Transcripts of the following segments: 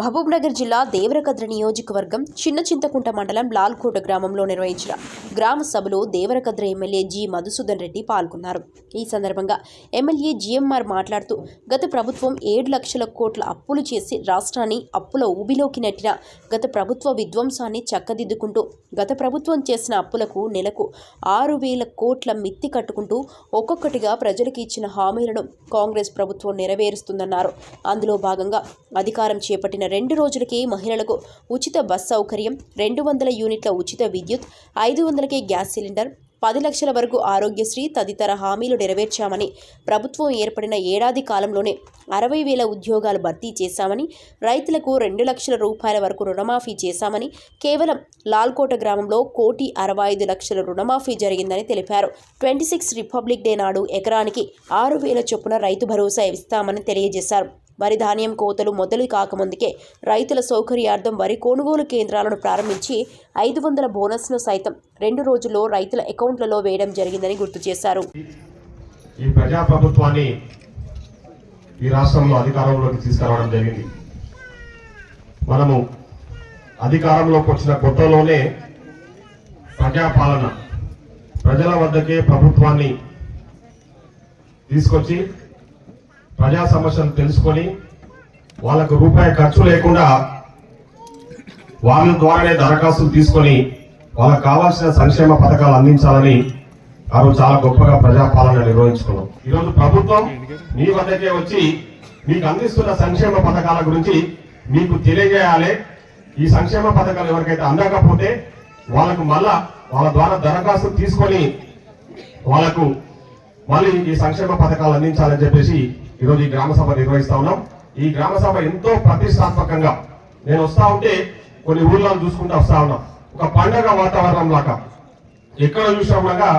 మహబూబ్నగర్ జిల్లా దేవరకద్ర నియోజకవర్గం చిన్న చింతకుంట మండలం లాల్కోట గ్రామంలో నిర్వహించిన గ్రామ సభలో దేవరకద్ర ఎమ్మెల్యే జి మధుసూదన్ రెడ్డి పాల్గొన్నారు. ఈ సందర్భంగా ఎమ్మెల్యే జిఎంఆర్ మాట్లాడుతూ గత ప్రభుత్వం ఏడు లక్షల కోట్ల అప్పులు చేసి రాష్ట్రాన్ని అప్పుల ఊబిలోకి నెట్టిన గత ప్రభుత్వ విధ్వంసాన్ని చక్కదిద్దుకుంటూ గత ప్రభుత్వం చేసిన అప్పులకు నెలకు ఆరు వేల కోట్ల మిత్తి కట్టుకుంటూ ఒక్కొక్కటిగా ప్రజలకు ఇచ్చిన హామీలను కాంగ్రెస్ ప్రభుత్వం నెరవేరుస్తుందన్నారు. అందులో భాగంగా అధికారం చేపట్టిన రెండు రోజులకే మహిళలకు ఉచిత బస్ సౌకర్యం రెండు వందల యూనిట్ల ఉచిత విద్యుత్ ఐదు వందలకే గ్యాస్ సిలిండర్ పది లక్షల వరకు ఆరోగ్యశ్రీ తదితర హామీలు నెరవేర్చామని ప్రభుత్వం ఏర్పడిన ఏడాది కాలంలోనే అరవై వేల ఉద్యోగాలు భర్తీ చేశామని రైతులకు రెండు లక్షల రూపాయల వరకు రుణమాఫీ చేశామని కేవలం లాల్కోట గ్రామంలో కోటి అరవై ఐదు లక్షల రుణమాఫీ జరిగిందని తెలిపారు. ట్వంటీ సిక్స్ రిపబ్లిక్ డే నాడు ఎకరానికి ఆరు వేల చొప్పున రైతు భరోసా ఇస్తామని తెలియజేశారు. వరి ధాన్యం కోతలు మొదలు కాకముందుకే రైతుల సౌకర్యార్థం వరి కొనుగోలు కేంద్రాలను ప్రారంభించి ఐదు వందల బోనస్ను సైతం రెండు రోజుల్లో రైతుల అకౌంట్లలో వేయడం జరిగిందని గుర్తు చేశారు. ఈ ప్రజాప్రభుత్వాన్ని ఈ రాష్ట్రంలో అధికారంలోకి తీసుకురావడం జరిగింది. మనము అధికారంలోకి వచ్చిన కొత్తలోనే ప్రజాపాలన ప్రజల వద్దకే ప్రభుత్వాన్ని తీసుకొచ్చి ప్రజా సమస్యలు తెలుసుకొని వాళ్ళకు రూపాయి ఖర్చు లేకుండా వాళ్ళ ద్వారానే దరఖాస్తులు తీసుకొని వాళ్ళకు కావాల్సిన సంక్షేమ పథకాలు అందించాలని ఆ రోజు చాలా గొప్పగా ప్రజాపాలన నిర్వహించుకున్నాం. ఈరోజు ప్రభుత్వం మీ వద్దకే వచ్చి మీకు అందిస్తున్న సంక్షేమ పథకాల గురించి మీకు తెలియజేయాలి. ఈ సంక్షేమ పథకాలు ఎవరికైతే అందకపోతే వాళ్ళకు మళ్ళా వాళ్ళ ద్వారా దరఖాస్తు తీసుకొని వాళ్ళకు మళ్ళీ ఈ సంక్షేమ పథకాలు అందించాలని చెప్పేసి ఈరోజు ఈ గ్రామ సభ నిర్వహిస్తా ఉన్నాం. ఈ గ్రామ సభ ఎంతో ప్రతిష్టాత్మకంగా నేను వస్తా ఉంటే కొన్ని ఊర్లను చూసుకుంటూ వస్తా ఉన్నాం. ఒక పండగ వాతావరణం లాగా. ఎక్కడ చూసినా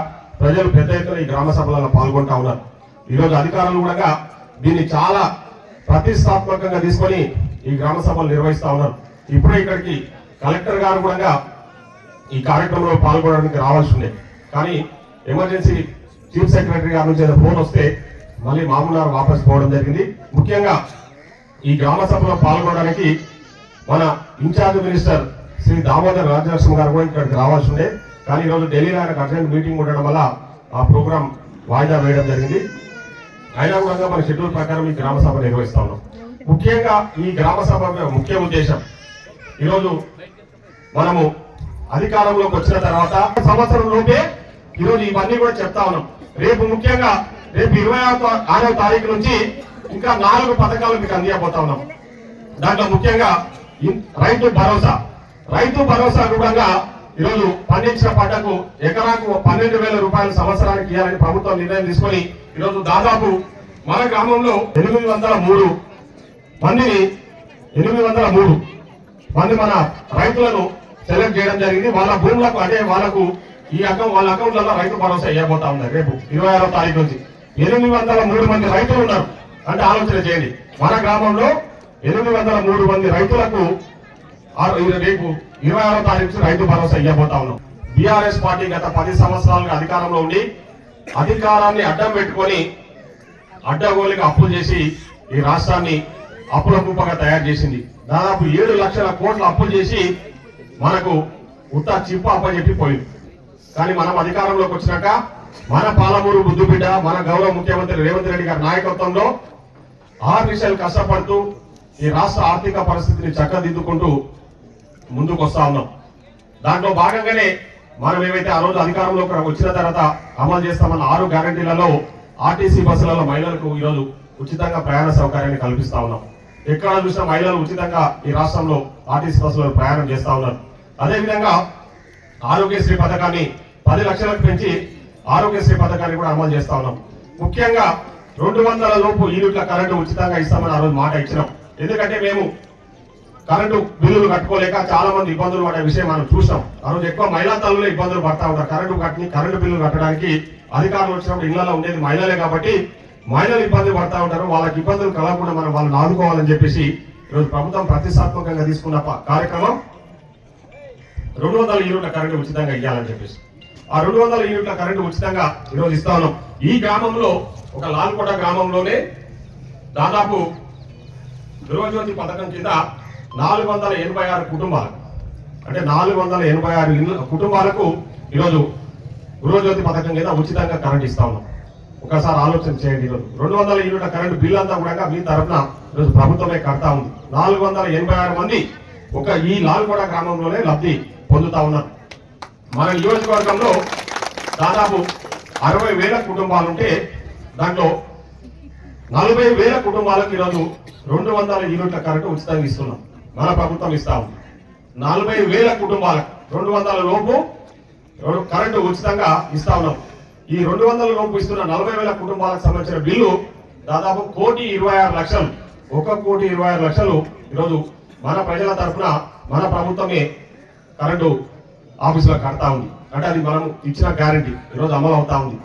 ప్రజలు పెద్ద ఎత్తున ఈ గ్రామ సభలలో పాల్గొంటా ఉన్నారు. ఈరోజు అధికారులు కూడా దీన్ని చాలా ప్రతిష్టాత్మకంగా తీసుకొని ఈ గ్రామ సభలు నిర్వహిస్తా ఉన్నారు. ఇప్పుడే ఇక్కడికి కలెక్టర్ గారు కూడా ఈ కార్యక్రమంలో పాల్గొనడానికి రావాల్సి ఉండే కానీ ఎమర్జెన్సీ చీఫ్ సెక్రటరీ గారి నుంచి ఫోన్ వస్తే మళ్ళీ మామూలు వాపస్ పోవడం జరిగింది. ముఖ్యంగా ఈ గ్రామ సభలో పాల్గొనడానికి మన ఇన్ఛార్జ్ మినిస్టర్ శ్రీ దామోదర్ రాజలక్ష్మి గారు కూడా ఇక్కడికి రావాల్సి ఉండే. కానీ ఈరోజు ఢిల్లీలో ఆయనకు అర్జెంట్ మీటింగ్ ఉండడం వల్ల ఆ ప్రోగ్రాం వాయిదా వేయడం జరిగింది. అయినా కూడా మన షెడ్యూల్ ప్రకారం ఈ గ్రామ సభ నిర్వహిస్తా ఉన్నాం. ముఖ్యంగా ఈ గ్రామ సభ ముఖ్య ఉద్దేశం ఈరోజు మనము అధికారంలోకి వచ్చిన తర్వాత సంవత్సరం లోపే ఈరోజు ఇవన్నీ కూడా చెప్తా ఉన్నాం. రేపు ముఖ్యంగా రేపు ఇరవై ఆరో తారీఖు నుంచి ఇంకా నాలుగు పథకాలు మీకు అందియబోతా ఉన్నాం. దాంట్లో ముఖ్యంగా రైతు భరోసా. రైతు భరోసా కూడా ఈరోజు పండించిన పంటకు ఎకరాకు పన్నెండు వేల రూపాయలు సంవత్సరానికి ఇవ్వాలని ప్రభుత్వం నిర్ణయం తీసుకొని ఈరోజు దాదాపు మన గ్రామంలో ఎనిమిది వందల మూడు మందిని ఎనిమిది వందల మూడు మంది మన రైతులను సెలెక్ట్ చేయడం జరిగింది. వాళ్ళ భూములకు అంటే వాళ్ళకు ఈ అకౌంట్ వాళ్ళ అకౌంట్లలో రైతు భరోసా ఇవ్వబోతా ఉన్నారు. రేపు ఇరవై ఆరో తారీఖు నుంచి. ఎనిమిది వందల మూడు మంది రైతులు ఉన్నారు. అంటే ఆలోచన చేయండి. మన గ్రామంలో ఎనిమిది వందల మూడు మంది రైతులకు ఆరు- రేపు ఇరవై ఆరో తారీఖు రైతు భరోసా ఇవ్వబోతా ఉన్నాం. బీఆర్ఎస్ పార్టీ గత పది సంవత్సరాలుగా అధికారంలో ఉండి అధికారాన్ని అడ్డం పెట్టుకొని అడ్డగోలికి అప్పులు చేసి ఈ రాష్ట్రాన్ని అప్పుల కుప్పగా తయారు చేసింది. దాదాపు ఏడు లక్షల కోట్ల అప్పులు చేసి మనకు ఉత్త చిప్ప అప్పచెప్పి పోయింది. కానీ మనం అధికారంలోకి వచ్చినాక మన పాలమూరు బుద్ధుబిడ్డ మన గౌరవ ముఖ్యమంత్రి రేవంత్ రెడ్డి గారి నాయకత్వంలో ఆరు విషయాలు కష్టపడుతూ ఈ రాష్ట్ర ఆర్థిక పరిస్థితిని చక్కదిద్దుకుంటూ ముందుకు వస్తా ఉన్నాం. దాంట్లో భాగంగానే మనం ఏవైతే ఆ రోజు అధికారంలోకి వచ్చిన తర్వాత అమలు చేస్తామన్న ఆరు గ్యారంటీలలో ఆర్టీసీ బస్సులలో మహిళలకు ఈరోజు ఉచితంగా ప్రయాణ సౌకర్యాన్ని కల్పిస్తా ఉన్నాం. ఎక్కడ చూసినా మహిళలు ఉచితంగా ఈ రాష్ట్రంలో ఆర్టీసీ బస్సులలో ప్రయాణం చేస్తా ఉన్నారు. అదేవిధంగా ఆరోగ్యశ్రీ పథకాన్ని పది లక్షలకు పెంచి ఆరోగ్యశ్రీ పథకాన్ని కూడా అమలు చేస్తా ఉన్నాం. ముఖ్యంగా రెండు వందల లోపు యూనిట్ల కరెంటు ఉచితంగా ఇస్తామని ఆ రోజు మాట ఇచ్చినాం. ఎందుకంటే మేము కరెంటు బిల్లులు కట్టుకోలేక చాలా మంది ఇబ్బందులు పడే విషయం మనం చూసాం. ఆ రోజు ఎక్కువ మహిళా తల్లులే ఇబ్బందులు పడతా ఉంటారు కరెంటు కట్టి కరెంటు బిల్లులు కట్టడానికి అధికారులు వచ్చినప్పుడు ఇళ్ళలో ఉండేది మహిళలే కాబట్టి మహిళలు ఇబ్బందులు పడతా ఉంటారు. వాళ్ళకి ఇబ్బందులు కలగకుండా మనం వాళ్ళని ఆదుకోవాలని చెప్పేసి ఈరోజు ప్రభుత్వం ప్రతిష్టాత్మకంగా తీసుకున్న కార్యక్రమం రెండు వందల యూనిట్ల కరెంటు ఉచితంగా ఇవ్వాలని చెప్పేసి. ఆ రెండు వందల యూనిట్ల కరెంటు ఉచితంగా ఈరోజు ఇస్తా ఉన్నాం. ఈ గ్రామంలో ఒక లాల్కోట గ్రామంలోనే దాదాపు గృహజ్యోతి పథకం కింద నాలుగు వందల ఎనభై ఆరు కుటుంబాలకు అంటే నాలుగు వందల ఎనభై ఆరు ఇల్లు కుటుంబాలకు ఈరోజు గృహజ్యోతి పథకం కింద ఉచితంగా కరెంట్ ఇస్తా ఉన్నాం. ఒకసారి ఆలోచన చేయండి ఈరోజు. రెండు వందల యూనిట్ల కరెంట్ బిల్ అంతా కూడా మీ తరఫున ఈరోజు ప్రభుత్వమే కడతా ఉంది. నాలుగు వందల ఎనభై ఆరు మంది ఒక ఈ లాల్కోట గ్రామంలోనే లబ్ధి పొందుతా ఉన్నారు. మన నియోజకవర్గంలో దాదాపు అరవై వేల కుటుంబాలుంటే దాంట్లో నలభై వేల కుటుంబాలకు ఈరోజు రెండు వందల యూనిట్ల కరెంటు ఉచితంగా ఇస్తున్నాం. మన ప్రభుత్వం ఇస్తా ఉంది. నలభై వేల కుటుంబాలకు రెండు వందల లోపు రెండు- కరెంటు ఉచితంగా ఇస్తా ఉన్నాం. ఈ రెండు వందల లోపు ఇస్తున్న నలభై వేల కుటుంబాలకు సంబంధించిన బిల్లు దాదాపు కోటి ఇరవై ఆరు లక్షలు ఒక కోటి ఇరవై ఆరు లక్షలు ఈరోజు మన ప్రజల తరఫున మన ప్రభుత్వమే కరెంటు ఆఫీసులో కడతా ఉంది. అంటే అది మనం ఇచ్చిన గ్యారంటీ. ఈరోజు అమలు అవుతా ఉంది.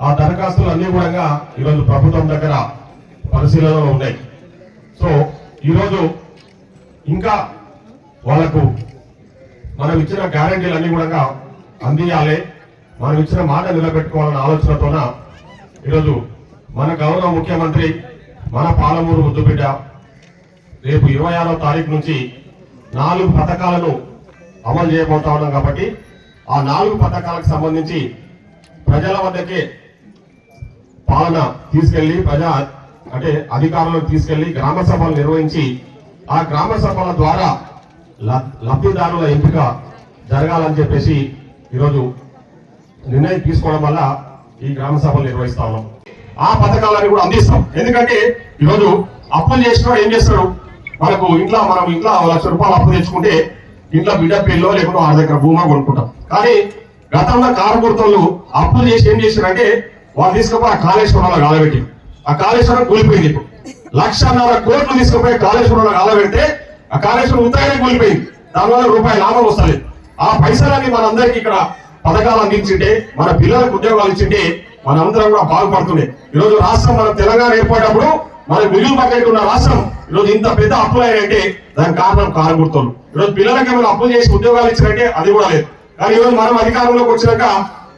ఆ దరఖాస్తులు అన్ని కూడా ఈరోజు ప్రభుత్వం దగ్గర పరిశీలనలో ఉన్నాయి. సో ఈరోజు ఇంకా వాళ్ళకు మనం ఇచ్చిన గ్యారంటీలు అన్ని కూడా అందియాలి. మనం ఇచ్చిన మాట నిలబెట్టుకోవాలన్న ఆలోచనతోన ఈరోజు మన గౌరవ ముఖ్యమంత్రి మన పాలమూరు ముద్దుబిడ్డ రేపు ఇరవై ఆరో తారీఖు నుంచి నాలుగు పథకాలను అమలు చేయబోతా ఉన్నాం కాబట్టి ఆ నాలుగు పథకాలకు సంబంధించి ప్రజల వద్దకే పాలన తీసుకెళ్ళి ప్రజా అంటే అధికారంలోకి తీసుకెళ్ళి గ్రామ సభలు నిర్వహించి ఆ గ్రామ సభల ద్వారా లబ్ధిదారుల ఎంపిక జరగాలని చెప్పేసి ఈరోజు నిర్ణయం తీసుకోవడం వల్ల ఈ గ్రామ సభలు నిర్వహిస్తా ఉన్నాం. ఆ పథకాలని కూడా అందిస్తాం. ఎందుకంటే ఈరోజు అప్పులు చేసిన ఏం చేస్తారు? మనకు ఇంట్లో మనం ఇంట్లో లక్ష రూపాయలు అప్పు తెచ్చుకుంటే ఇంట్లో బిడ్డ పిల్లో లేకుండా వాళ్ళ దగ్గర భూమా కొనుక్కుంటాం. కానీ గతంలో కారకుర్తలు అప్పులు చేసి ఏం చేశారంటే వాళ్ళు తీసుకుపోయి ఆ కాళేశ్వరంలో కాలబెట్టి ఆ కాళేశ్వరం కూలిపోయింది ఇప్పుడు. లక్షన్నర కోట్లు తీసుకుపోయి కాళేశ్వరంలో కాలబెడితే ఆ కాళేశ్వరం ఉత్తరాయణ కూలిపోయింది. దానివల్ల రూపాయి లాభం వస్తలేదు. ఆ పైసలని మనందరికీ ఇక్కడ పథకాలు అందించింటే మన పిల్లలకు ఉద్యోగాలు ఇచ్చింటే మనందరం కూడా బాగుపడుతుండే. ఈరోజు రాష్ట్రం మన తెలంగాణ ఏర్పడినప్పుడు మరి మిగులు బకెట్ ఉన్న రాష్ట్రం ఈరోజు ఇంత పెద్ద అప్పులు అయ్యాయంటే దానికి కారణం కారు గుర్తులు ఈరోజు పిల్లలకి ఏమైనా అప్పులు చేసి ఉద్యోగాలు ఇచ్చినట్టే అది కూడా లేదు. కానీ ఈరోజు మనం అధికారంలోకి వచ్చినాక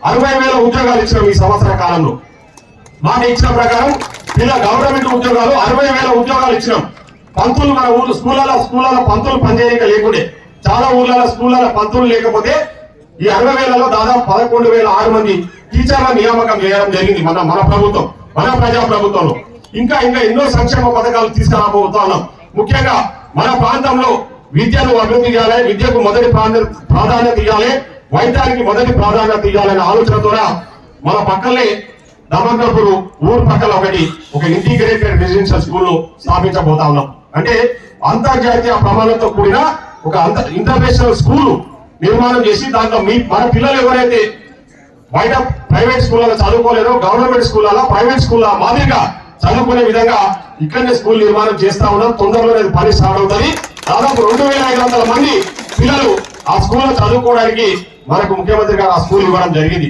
అరవై వేల ఉద్యోగాలు ఇచ్చినాం ఈ సంవత్సర కాలంలో. మాట ఇచ్చిన ప్రకారం ఇలా గవర్నమెంట్ ఉద్యోగాలు అరవై వేల ఉద్యోగాలు ఇచ్చినాం. పంతులు మన ఊరు స్కూళ్ళలో స్కూళ్ళలో పంతులు పనిచేయక లేకుండే. చాలా ఊర్లలో స్కూళ్ళలో పంతులు లేకపోతే ఈ అరవై వేలలో దాదాపు పదకొండు వేల ఆరు మంది టీచర్ల నియామకం చేయడం జరిగింది మన మన ప్రభుత్వం మన ప్రజా ప్రభుత్వంలో ఇంకా ఇంకా ఎన్నో సంక్షేమ పథకాలు తీసుకురాబోతున్నాం ముఖ్యంగా మన ప్రాంతంలో విద్యను అభివృద్ధి చేయాలి విద్యకు మొదటి ప్రాధాన్యత ప్రాధాన్యత ఇవ్వాలి వైద్యానికి మొదటి ప్రాధాన్యత ఇవ్వాలనే ఆలోచనతో మన పక్కనే దమంతపూర్ ఊరు పక్కన ఒకటి ఒక ఇంటిగ్రేటెడ్ రెసిడెన్షియల్ స్కూల్ స్థాపించబోతా ఉన్నాం. అంటే అంతర్జాతీయ ప్రమాణంతో కూడిన ఒక అంత ఇంటర్నేషనల్ స్కూల్ నిర్మాణం చేసి దాంట్లో మీ మన పిల్లలు ఎవరైతే బయట ప్రైవేట్ స్కూళ్ళలో చదువుకోలేరో గవర్నమెంట్ స్కూళ్ళలో ప్రైవేట్ స్కూళ్ళ మాదిరిగా చదువుకునే విధంగా ఇక్కడనే స్కూల్ నిర్మాణం చేస్తా ఉన్నాం. తొందరలోనే అది పని స్టార్ట్ అవుతుంది. దాదాపు రెండు వేల ఐదు వందల మంది పిల్లలు ఆ స్కూల్లో చదువుకోవడానికి మనకు ముఖ్యమంత్రి గారు ఆ స్కూల్ ఇవ్వడం జరిగింది.